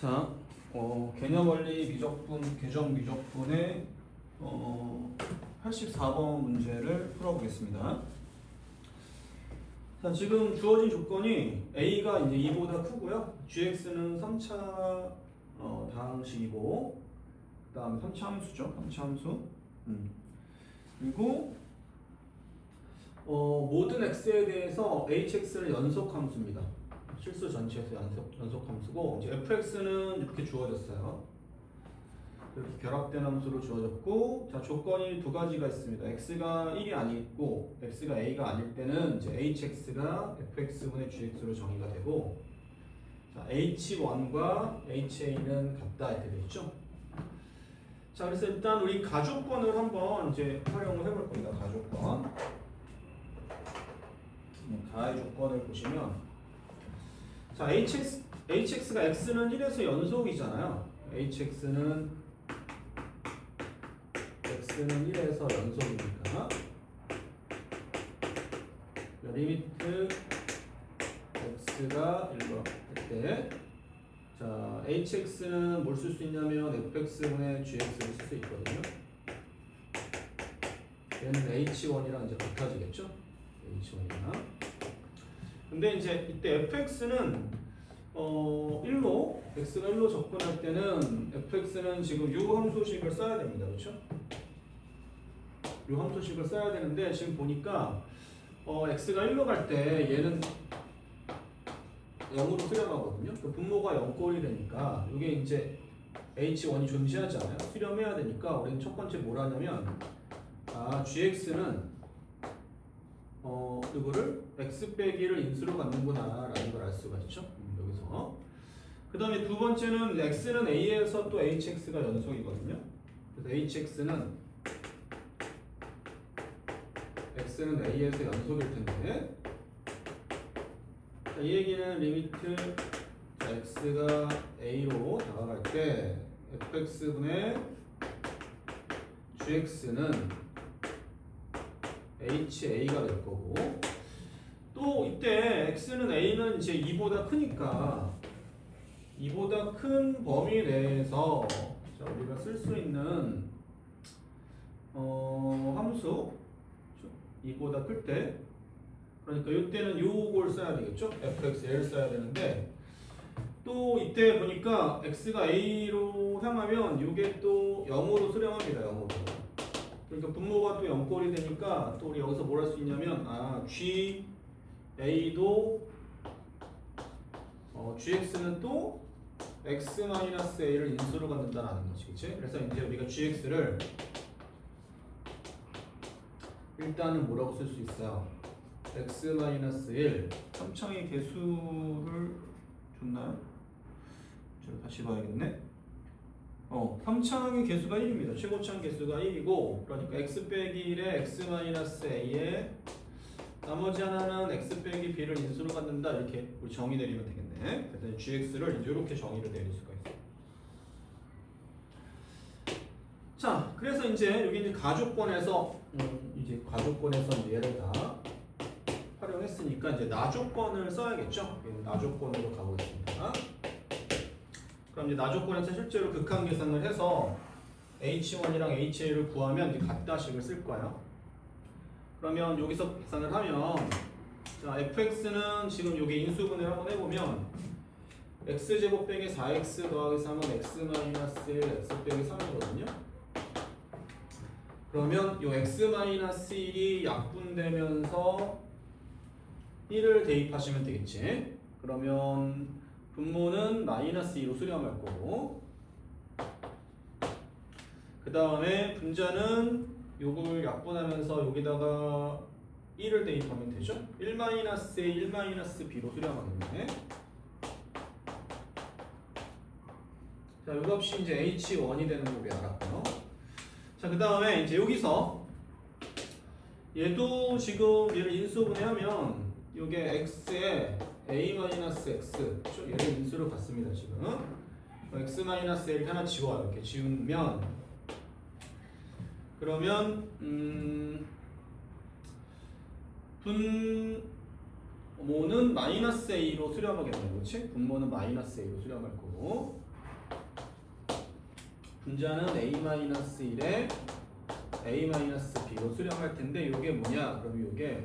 자, 어, 개념 원리 미적분, 계정 미적분의 어, 84번 문제를 풀어보겠습니다. 자, 지금 주어진 조건이 A가 이제 2보다 크고요. GX는 3차 어, 다항식이고, 그 다음에 3차 함수죠. 3차 함수. 음. 그리고 어, 모든 x에 대해서 hx를 연속 함수입니다. 실수 전체에서 연속, 연속 함수고 이제 fx는 이렇게 주어졌어요. 이렇게 결합된 함수로 주어졌고 자 조건이 두 가지가 있습니다. x가 1이 아니고 x가 a가 아닐 때는 이제 hx가 fx분의 gx로 정의가 되고 자 h1과 ha는 같다 이렇게 되죠. 자 그래서 일단 우리 가족권을 한번 이제 활용을 해볼 겁니다. 가족권. 음, 가의 조건을 보시면 자 hx hx가 x는 1에서 연속이잖아요. hx는 x는 1에서 연속이니까 리미트 x가 1로 할때 자 hx는 뭘 쓸 수 있냐면 fx분의 gx를 쓸 수 있거든요. 얘는 h1이랑 이제 같아지겠죠? h1이랑 근데 이제 이때 fx는 어 1로 x가 1로 접근할 때는 fx는 지금 u 함수식을 써야 됩니다. 그렇죠? u 함수식을 써야 되는데 지금 보니까 어 x가 1로 갈 때 얘는 0으로 수렴하거든요. 그 분모가 0꼴이 되니까 이게 이제 h1이 존재하지 않아요. 수렴해야 되니까 우리는 첫 번째 뭘 하냐면 아 gx는 어 이거를 x 빼기 를 인수로 갖는구나 라는 걸 알 수가 있죠. 음, 여기서 그 다음에 두 번째는 x는 a에서 또 hx가 연속이거든요. 그래서 hx는 x는 a에서 연속일 텐데 자, 이 얘기는 리미트 자, x가 a로 다가갈 때 fx분의 gx는 HA가 될 거고 또 이때 X는 A는 이제 2보다 크니까 2보다 큰 범위 내에서 자, 우리가 쓸 수 있는 어, 함수 2보다 클 때 그러니까 이때는 요걸 써야 되겠죠? fxl 써야 되는데 또 이때 보니까 x가 a로 향하면 이게 또 0으로 수렴합니다. 0으로. 그러니까 분모가 또 0꼴이 되니까 또 우리 여기서 뭘 할 수 있냐면 아 g a도 어, gx는 또 x a를 인수로 갖는다라는 거지, 그렇지? 그래서 이제 우리가 gx를 일단은 뭐라고 쓸 수 있어요? x 1 삼창의 개수를 줬나요? 제가 다시 봐야겠네. 어, 3창의 개수가 1입니다. 최고창 개수가 1이고 그러니까 x 빼기 1에 x a에 나머지 하나는 x 빼기 b를 인수로 갖는다 이렇게 우리 정의 내리면 되겠네. 그래서 gx를 이렇게 정의를 내릴 수가 있어요. 자, 그래서 이제 여기 이제 가족권에서 음, 이제 가족권에서 이제 얘를 다 활용했으니까 이제 나조건을 써야겠죠. 예, 나조건으로 가보겠습니다. 그럼 이제 나조건에서 실제로 극한 계산을 해서 H1이랑 HA를 구하면 이제 같다식을 쓸 거예요. 그러면 여기서 계산을 하면 자 fx는 지금 여기 인수분해 한번 해보면 x제곱 빼기 4x 더하기 3은 x 마이너스 1 x 빼기 3이거든요. 그러면 요 x 마이너스 1이 약분되면서 1을 대입하시면 되겠지. 그러면 분모는 마이너스 2로 수렴할 거고. 그 다음에 분자는 요걸 약분하면서 여기다가 1을 대입하면 되죠? 1 마이너스 A 1 마이너스 B로 수렴하겠네. 자, 요 값이 이제 H1이 되는 거 우리 알았고요. 자, 그 다음에 이제 여기서 얘도 지금 얘를 인수분해하면 요게 x에 a-x? 얘를 인수로 봤습니다 지금 x-l 하나 지워요 이렇게 지우면 그러면 음 분모는 마이너스 a로 수렴하겠네요 그렇지? 분모는 마이너스 a로 수렴할 거고 분자는 a-1에 a-b로 수렴할 텐데 이게 뭐냐? 그럼 이게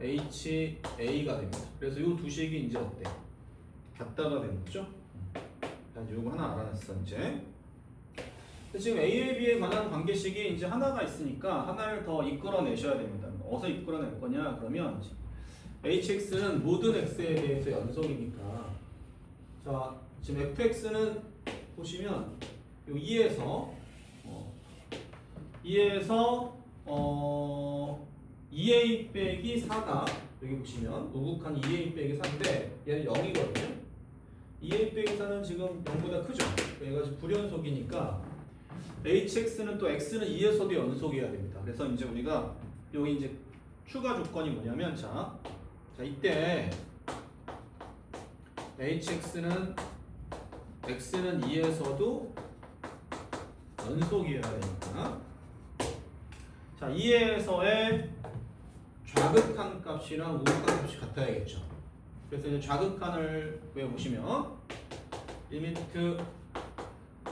HA가 됩니다. 그래서 이 두 식이 이제 어때? 같다가 되는 거죠? 자, 이제 이거 하나 알아냈어 이제. 지금 A에 B에 관한 관계식이 이제 하나가 있으니까 하나를 더 이끌어내셔야 됩니다. 어디서 이끌어낼 거냐? 그러면 HX는 모든 X에 대해서 연속이니까 자 지금 FX는 보시면 요 2에서 어, 2에서 어 2A 빼기 4가 여기 보시면 우극한 2A 빼기 4인데 얘는 0이거든요. 2A 빼기 4는 지금 0보다 크죠? 얘가 지금 불연속이니까 HX는 또 X는 2에서도 연속이어야 됩니다. 그래서 이제 우리가 여기 이제 추가 조건이 뭐냐면 자, 자 이때 HX는 X는 2에서도 연속이어야 되니까 자 2에서의 좌극한 값이랑 우극한 값이 같아야겠죠 그래서 이제 좌극한을 구해보시면 1미터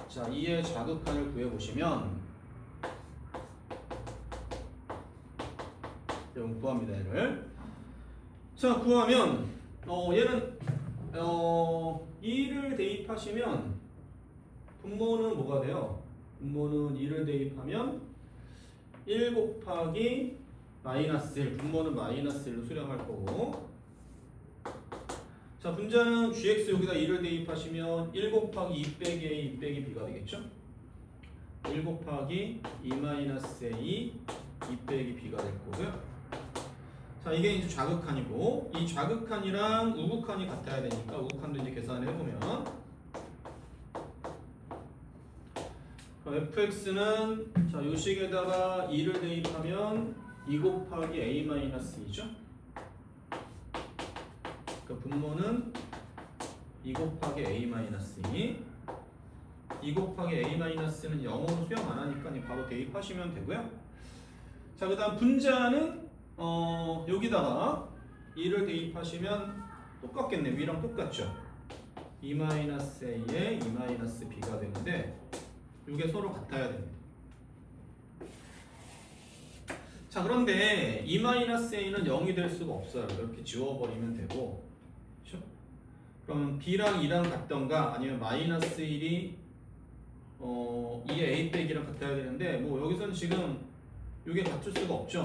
자 2의 좌극한을 구해보시면 여러분 구합니다 얘를 자 구하면 어 얘는 어 2를 대입하시면 분모는 뭐가 돼요? 분모는 2를 대입하면 1 곱하기 마이너스 1 분모는 마이너스 1로 수렴할 거고. 자 분자는 gx 여기다 2를 대입하시면 1 곱하기 2 빼기 a 2 빼기 b가 되겠죠? 1 곱하기 2 마이너스 a 2 빼기 b가 될 거고요. 자 이게 이제 좌극한이고 이 좌극한이랑 우극한이 같아야 되니까 우극한도 이제 계산을 해보면. fx는 자 요식에다가 2를 대입하면 2 곱하기 a-2죠 그 분모는 2 곱하기 a-2 2 곱하기 a-는 0으로 수렴 안 하니까 바로 대입하시면 되고요 자 그 다음 분자는 어, 여기다가 2를 대입하시면 똑같겠네. 위랑 똑같죠. 2-a에 2-b가 되는데 이게 서로 같아야 됩니다. 자 그런데 2-a는 0이 될 수가 없어요. 이렇게 지워버리면 되고 그렇죠? 그러면 b랑 2랑 같던가 아니면 마이너스 1이 어, 2의 a 빼기랑 같아야 되는데 뭐 여기서는 지금 이게 같을 수가 없죠.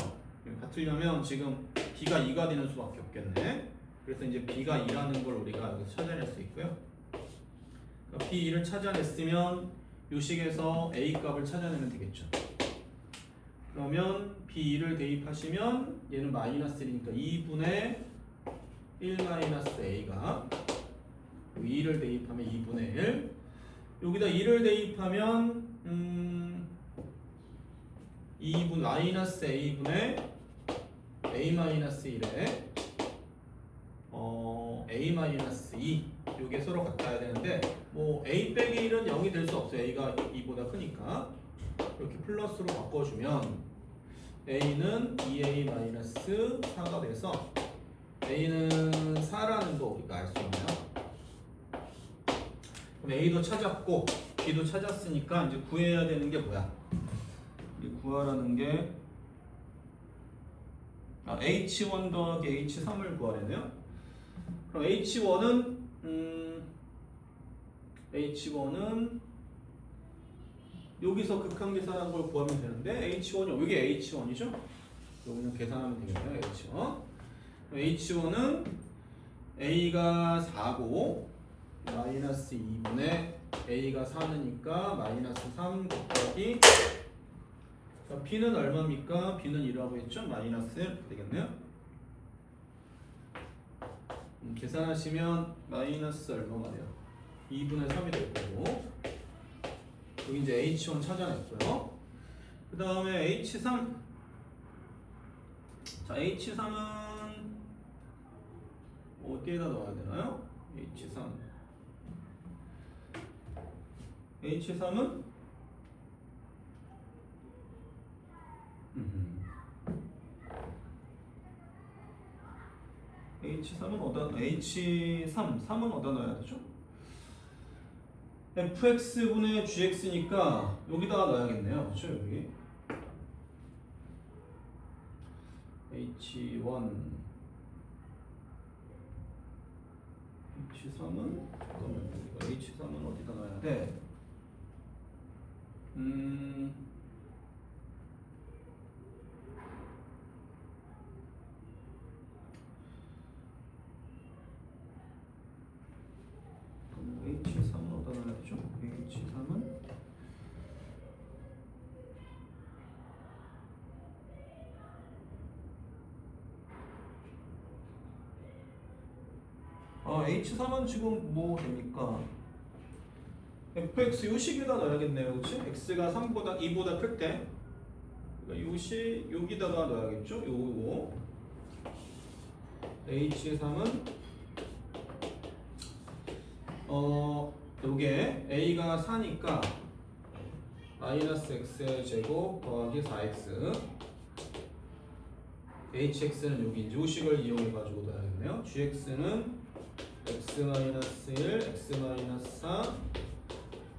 같으려면 지금 b가 2가 되는 수밖에 없겠네. 그래서 이제 b가 2라는 걸 우리가 여기서 찾아낼 수 있고요. 그러니까 b2를 찾아냈으면 요 식에서 a 값을 찾아내면 되겠죠. 그러면 b2를 대입하시면 얘는 마이너스 1이니까 2분의 1 마이너스 a가 2를 대입하면 2분의 1 여기다 2를 대입하면 음 2분 마이너스 a분의 a 마이너스 1에 어 a 마이너스 2 요게 서로 같아야 되는데 뭐 a 빼기 1은 0이 될 수 없어요. a가 2보다 크니까 이렇게 플러스로 바꿔주면 a는 2a 마이너스 4가 돼서 a는 4라는 거 우리가 알 수 있나요? 그럼 a도 찾았고 b도 찾았으니까 이제 구해야 되는 게 뭐야? 이 구하라는 게 아, H1 더하기 H3을 구하려네요. 그럼 H1은 음, H1은 여기서 극한 계산한 걸 구하면 되는데 H1이 이게 H1이죠? 여기는 계산하면 되겠네요. H1. H1은 A가 4고 마이너스 2분의 A가 4느니까 마이너스 3 곱하기 자, B는 얼마입니까? B는 2라고 했죠? 마이너스 1 되겠네요. 음, 계산하시면 마이너스 얼마가 돼요? 2분의 3이 될 거고 여기 이제 H1 찾아냈고요. 그 다음에 H3 자 H3은 어디에다 넣어야 되나요? H3 H3은 H3은 어디다 H3 3은 어디다 넣어야 되죠? Fx분의 gx니까 여기다가 넣어야겠네요. 그렇죠? 여기 h1 h3은 잠깐만 여기가 h3은 어디다 넣어야 돼? 음 그럼 H3은 어디다 넣어야 되죠? H3은 아 H3은 지금 뭐 됩니까? fx 요식에다 넣어야겠네요, 그렇지? x가 3보다 2보다 클 때, 그러니까 요식 여기다가 넣어야겠죠? 요거 h3은 어 요게 a가 4니까 마이너스 x의 제곱 더하기 4x hx는 여기 요식을 이용해 가지고 넣어야겠네요. gx는 x 마이너스 1, x 마이너스 4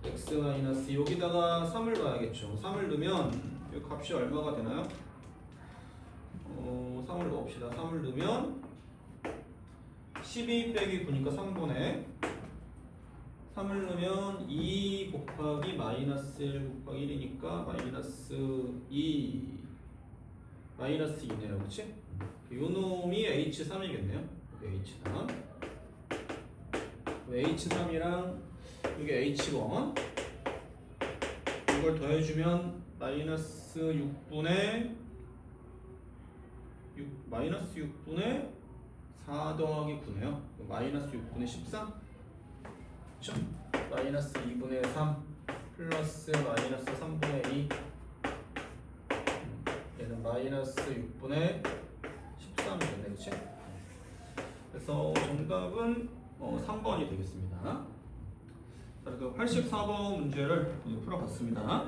x 마이너스 여기다가 3을 넣어야겠죠. 3을 넣으면 이 값이 얼마가 되나요? 어, 3을 넣읍시다. 3을 넣으면 12 빼기 9니까 3분의 3을 넣으면 2 곱하기 마이너스 1 곱하기 1이니까 마이너스 2 마이너스 2네요. 그치? 요 놈이 H3이겠네요. H3 H3이랑 이게 H1 이걸 더해주면 마이너스 6분의 6 마이너스 6분의 4 더하기 9네요. 마이너스 6분의 14 그쵸? 마이너스 2분의 3 플러스 마이너스 3분의 2 얘는 마이너스 6분의 13이 되네 그치? 그래서 정답은 어, 3번이 되겠습니다. 자, 그래서 84번 문제를 풀어봤습니다